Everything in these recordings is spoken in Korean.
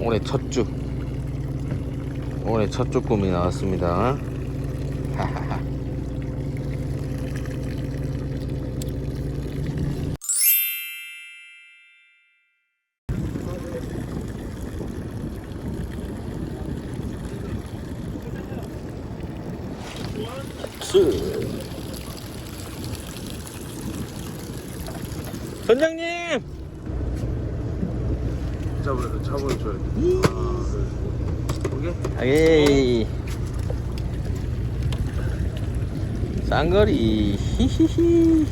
올해 첫 주 올해 첫 쭈꾸미 나왔습니다. 선장님 잡으려 잡으려 줘야 돼. 이게 아이 쌍거리. 히히히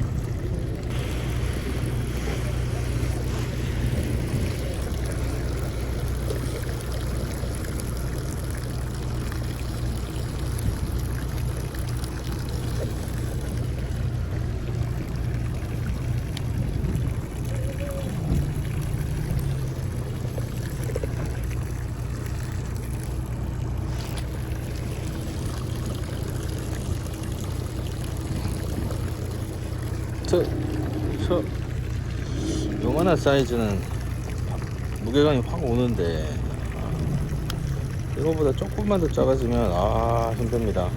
저, 저, 요만한 사이즈는 무게감이 확 오는데, 아, 이거보다 조금만 더 작아지면, 아, 힘듭니다.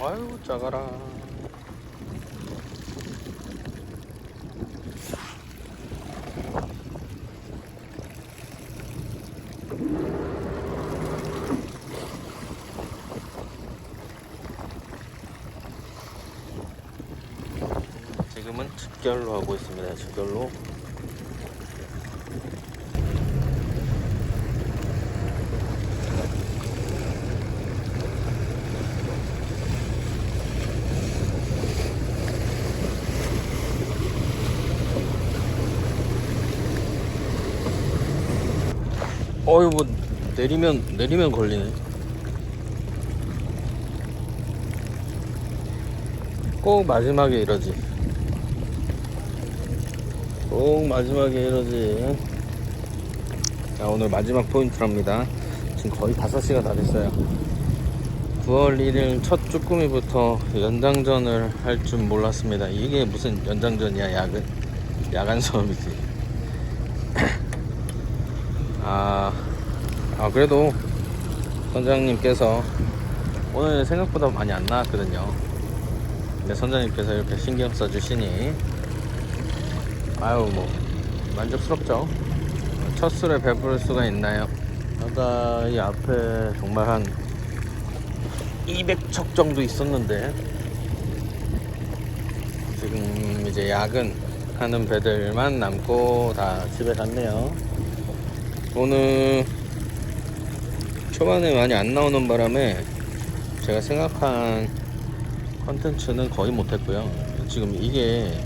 아유, 작아라. 지금은 직결로 하고 있습니다. 직결로. 어이 뭐 내리면 내리면 걸리네. 꼭 마지막에 이러지. 꼭 마지막에 이러지. 자, 오늘 마지막 포인트랍니다. 지금 거의 5시가 다 됐어요. 9월 1일 첫 쭈꾸미부터 연장전을 할 줄 몰랐습니다. 이게 무슨 연장전이야, 야근. 야간 수업이지. 아, 아, 그래도 선장님께서 오늘 생각보다 많이 안 나왔거든요. 근데 선장님께서 이렇게 신경 써주시니 아유 뭐 만족스럽죠? 첫 술에 배부를 수가 있나요? 아까 이 앞에 정말 한 200척 정도 있었는데 지금 이제 야근 하는 배들만 남고 다 집에 갔네요. 오늘 초반에 많이 안 나오는 바람에 제가 생각한 컨텐츠는 거의 못했고요. 지금 이게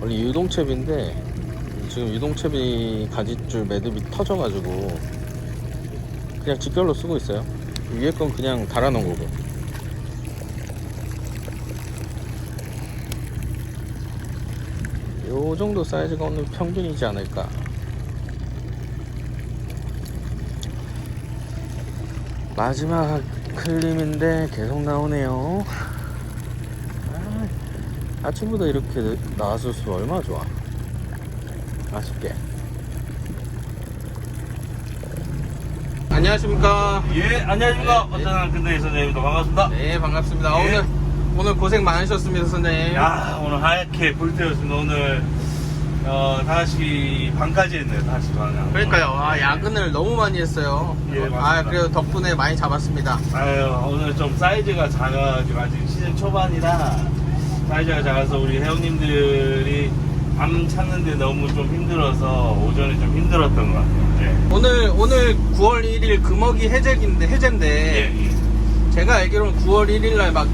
원래 유동채비인데 지금 유동채비 가짓줄 매듭이 터져가지고 그냥 직결로 쓰고 있어요. 위에 건 그냥 달아놓은 거고. 요 정도 사이즈가 오늘 평균이지 않을까. 마지막 클림인데 계속 나오네요. 아, 아침보다 이렇게 나왔을 수 얼마나 좋아. 아쉽게. 안녕하십니까. 예 안녕하십니까 어쩌나 근데 선생님도 반갑습니다. 네, 반갑습니다. 예. 오늘, 오늘 고생 많으셨습니다, 선생님. 야 오늘 하얗게 불태웠습니다. 오늘 어 5시 반까지 했네요. 5시 반. 그러니까요. 아, 야근을 너무 많이 했어요. 예, 맞습니다. 아, 그래도 덕분에 많이 잡았습니다. 아유 오늘 좀 사이즈가 작아가지고 아직 시즌 초반이라 사이즈가 작아서 우리 회원님들이 밤 찾는데 너무 좀 힘들어서 오전에 좀 힘들었던 것 같아요. 예. 오늘, 오늘 9월 1일 금어기 해제인데, 해제인데, 예, 예. 제가 알기로는 9월 1일 날 막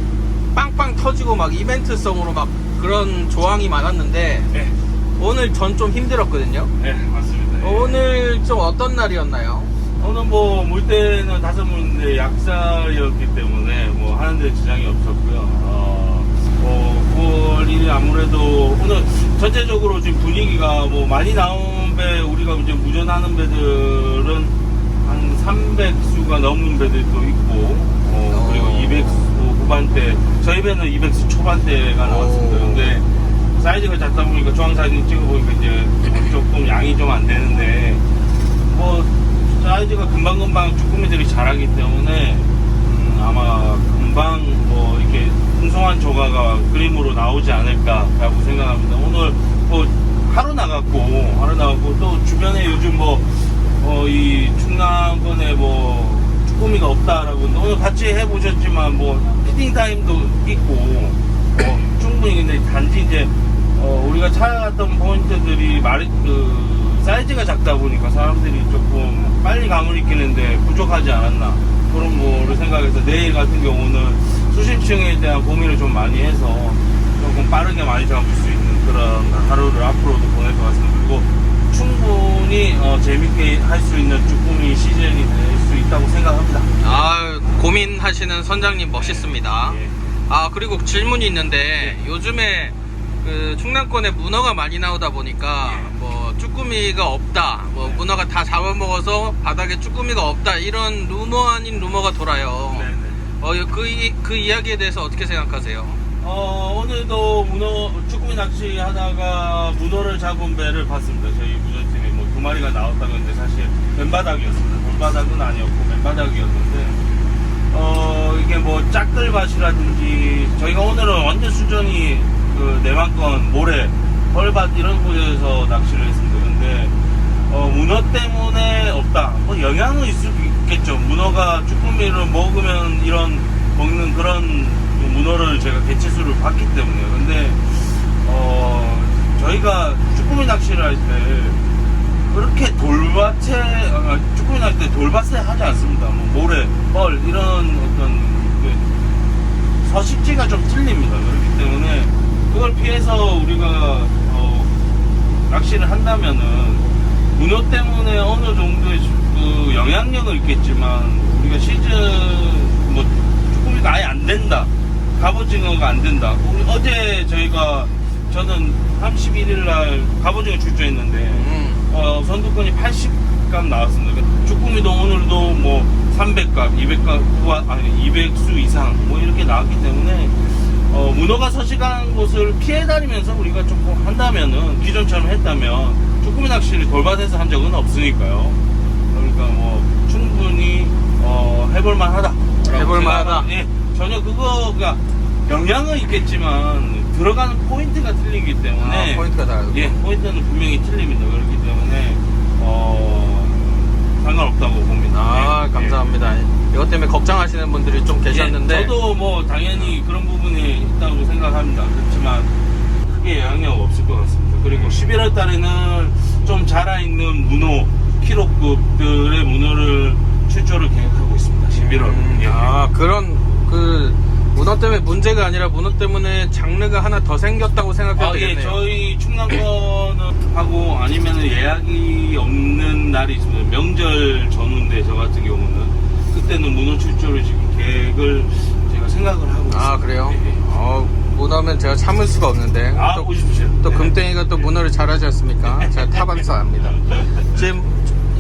빵빵 터지고 막 이벤트성으로 막 그런 조항이 많았는데, 예, 오늘 전 좀 힘들었거든요. 예, 맞습니다. 예. 오늘 좀 어떤 날이었나요? 오늘 뭐 물때는 다섯 물인데 약살이었기 때문에 뭐 하는데 지장이 없었고요. 어, 뭐 9월 1일 아무래도 오늘 전체적으로 지금 분위기가 뭐 많이 나온 배 우리가 이제 무전하는 배들은 한 300수가 넘는 배들도 있고 어, 그리고 어. 200수 후반대 저희 배는 200수 초반대가 나왔습니다. 오. 근데 사이즈가 작다 보니까 중앙사진 찍어보니까 이제 조금 양이 좀 안 되는데 뭐 사이즈가 금방금방 쭈꾸미들이 자라기 때문에 음, 아마 금방 뭐 이렇게 풍성한 조가가 그림으로 나오지 않을까라고 생각합니다. 오늘 뭐 하루 나갔고 하루 나갔고 또 주변에 요즘 뭐 어, 이 충남권에 뭐 쭈꾸미가 없다라고 오늘 같이 해보셨지만 뭐 피팅 타임도 있고 어, 충분히 근데 단지 이제 어, 우리가 찾아갔던 포인트들이 말이 그 사이즈가 작다 보니까 사람들이 조금 빨리 가물이 끼는데 부족하지 않았나 그런 거를 생각해서 내일 같은 경우는 수심층에 대한 고민을 좀 많이 해서 조금 빠르게 많이 잡을 수 있는 그런 하루를 앞으로도 보낼 것 같습니다. 그리고 충분히 어, 재밌게 할 수 있는 쭈꾸미 시즌이 될 수 있다고 생각합니다. 아 고민하시는 선장님 멋있습니다. 예. 아 그리고 질문이 있는데 요즘에 그 충남권에 문어가 많이 나오다 보니까 예. 뭐 쭈꾸미가 없다 뭐 네. 문어가 다 잡아먹어서 바닥에 쭈꾸미가 없다 이런 루머 아닌 루머가 돌아요 네 네. 어 그 이- 그 이야기에 대해서 어떻게 생각하세요? 어, 오늘도 문어, 쭈꾸미 낚시 하다가 문어를 잡은 배를 봤습니다. 저희 무전팀이 뭐 두 마리가 나왔다고 했는데 사실 맨바닥이었습니다. 돌바닥은 아니었고 맨바닥이었는데, 어, 이게 뭐 짝들밭이라든지, 저희가 오늘은 완전 수전이 그 내만권, 모래, 헐밭 이런 곳에서 낚시를 했습니다. 근데, 어, 문어 때문에 없다. 뭐 영향은 있을 수 있겠죠. 문어가 쭈꾸미를 먹으면 이런 먹는 그런 문어를 제가 개체수를 봤기 때문에. 근데 어, 저희가 쭈꾸미 낚시를 할 때 그렇게 돌밭에 아, 쭈꾸미 낚시 때 돌밭에 하지 않습니다. 뭐 모래, 뻘 이런 어떤 그 서식지가 좀 틀립니다. 그렇기 때문에 그걸 피해서 우리가 어, 낚시를 한다면은 문어 때문에 어느 정도의 그 영향력은 있겠지만 우리가 시즌 뭐 쭈꾸미가 아예 안 된다 갑오징어가 안 된다 어제 저희가 저는 31일 날 갑오징어 출조했는데 음. 어, 선두권이 80값 나왔습니다. 그 쭈꾸미도 오늘도 뭐 300값, 200값, 후반, 아니 200수 이상 뭐 이렇게 나왔기 때문에 어, 문어가 서식한 곳을 피해 다니면서 우리가 조금 한다면은 기존처럼 했다면 쭈꾸미 낚시를 돌밭에서 한 적은 없으니까요. 그러니까 뭐 충분히 어, 해볼만 하다. 해볼만 하다. 예, 전혀 그거가 영향은 있겠지만 들어가는 포인트가 틀리기 때문에 아, 포인트가 다르고 예, 포인트는 분명히 틀립니다. 그렇기 때문에 어, 상관없다고 봅니다. 아 예, 감사합니다 때문에 걱정하시는 분들이 좀 예. 계셨는데 예, 저도 뭐 당연히 그런 부분이 있다고 생각합니다. 그렇지만 크게 영향 없을 것 같습니다. 그리고 11월 달에는 좀 자라 있는 문어, 키로급들의 문어를 출조를 계획하고 있습니다. 11월. 음, 예. 아 그런 그 문어 때문에 문제가 아니라 문어 때문에 장르가 하나 더 생겼다고 생각해도 아, 예, 되겠네요. 저희 충남권은 하고 아니면 예약이 없는 날이 있습니다. 명절 전후인데 저 같은 경우는 그때는 문어 출조를 지금 계획을 제가 생각을 하고 있습니다. 아 그래요? 예, 예. 어 문어면 제가 참을 수가 없는데 아, 또, 오십시오. 또 네. 금땡이가 또 문어를 잘하지 않습니까? 제가 타반사 압니다. 지금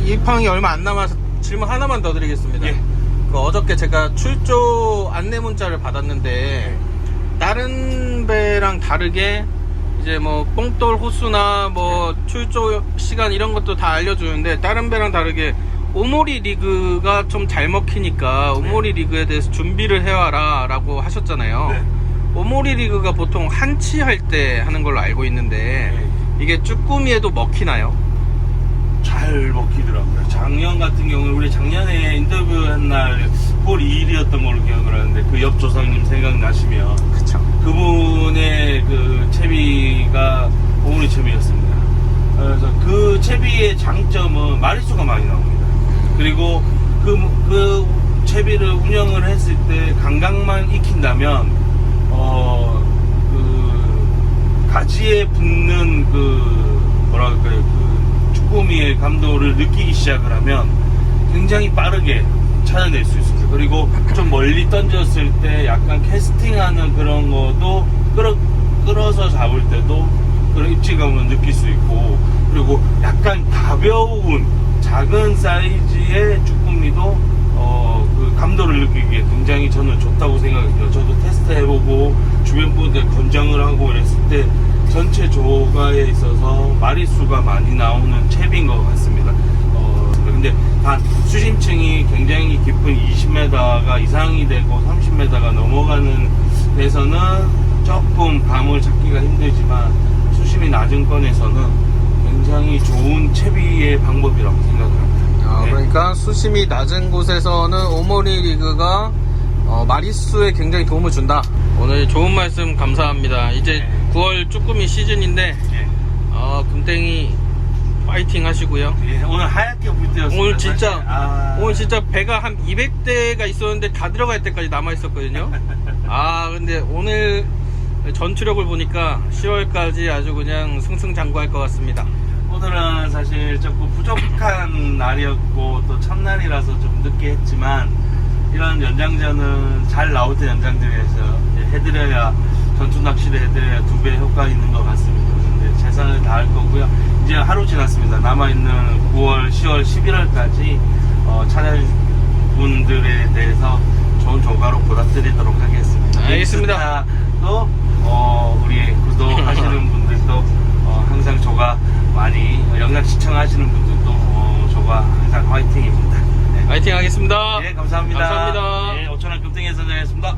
입항이 얼마 안 남아서 질문 하나만 더 드리겠습니다. 예. 그 어저께 제가 출조 안내 문자를 받았는데 다른 배랑 다르게 이제 뭐 뽕돌 호수나 뭐 출조 시간 이런 것도 다 알려주는데 다른 배랑 다르게 오모리 리그가 좀 잘 먹히니까 오모리 리그에 대해서 준비를 해와라 라고 하셨잖아요 네. 오모리 리그가 보통 한치 할 때 하는 걸로 알고 있는데 네. 이게 쭈꾸미에도 먹히나요? 잘 먹히더라고요. 작년 같은 경우는 우리 작년에 인터뷰한 날 9월 2일이었던 걸로 기억을 하는데 그 옆 조상님 생각나시면 그쵸 그분의 그 채비가 오모리 채비였습니다. 그래서 그 채비의 장점은 마리수가 많이 나옵니다. 그리고 그, 그 채비를 운영을 했을 때 감각만 익힌다면, 어, 그, 가지에 붙는 그, 뭐랄까요, 그, 쭈꾸미의 감도를 느끼기 시작을 하면 굉장히 빠르게 찾아낼 수 있습니다. 그리고 좀 멀리 던졌을 때 약간 캐스팅하는 그런 것도 끌어, 끌어서 잡을 때도 그런 입질감을 느낄 수 있고 그리고 약간 가벼운 작은 사이즈의 채비미도 어, 그 감도를 느끼기에 굉장히 저는 좋다고 생각해요. 저도 테스트 해보고 주변 분들 권장을 하고 이랬을 때 전체 조가에 있어서 마리수가 많이 나오는 채비인 것 같습니다. 어, 근데 단 수심층이 굉장히 깊은 20m가 이상이 되고 30m가 넘어가는 데서는 조금 감을 찾기가 힘들지만 수심이 낮은 건에서는 굉장히 좋은 채비의 방법이라고 생각합니다. 아, 네. 그러니까 수심이 낮은 곳에서는 오모리 리그가 어, 마리수에 굉장히 도움을 준다. 오늘 좋은 말씀 감사합니다. 이제 네. 9월 쭈꾸미 시즌인데 예. 어, 금땡이 파이팅 하시고요. 예, 오늘 하얗게 불때였습니다. 오늘 진짜. 아, 오늘 진짜 배가 한 200대가 있었는데 다 들어갈 때까지 남아 있었거든요. 아 근데 오늘 전투력을 보니까 10월까지 아주 그냥 승승장구할 것 같습니다. 오늘은 사실 조금 부족한 날이었고 또 첫날이라서 좀 늦게 했지만 이런 연장전은 잘 나올 때 연장전에서 해드려야 전투 낚시를 해드려야 두 배 효과 있는 것 같습니다. 근데 최선을 다할 거고요. 이제 하루 지났습니다. 남아 있는 9월, 10월, 11월까지 어, 차량분들에 대해서 좋은 조가로 보답드리도록 하겠습니다. 알겠습니다. 또 어, 우리 구독하시는 분들도 어, 항상 조가 많이 어, 영상 시청하시는 분들도 어, 조가 항상 화이팅입니다. 네. 파이팅 하겠습니다. 네, 감사합니다. 감사합니다. 네, 5천원 급등해서 전했습니다.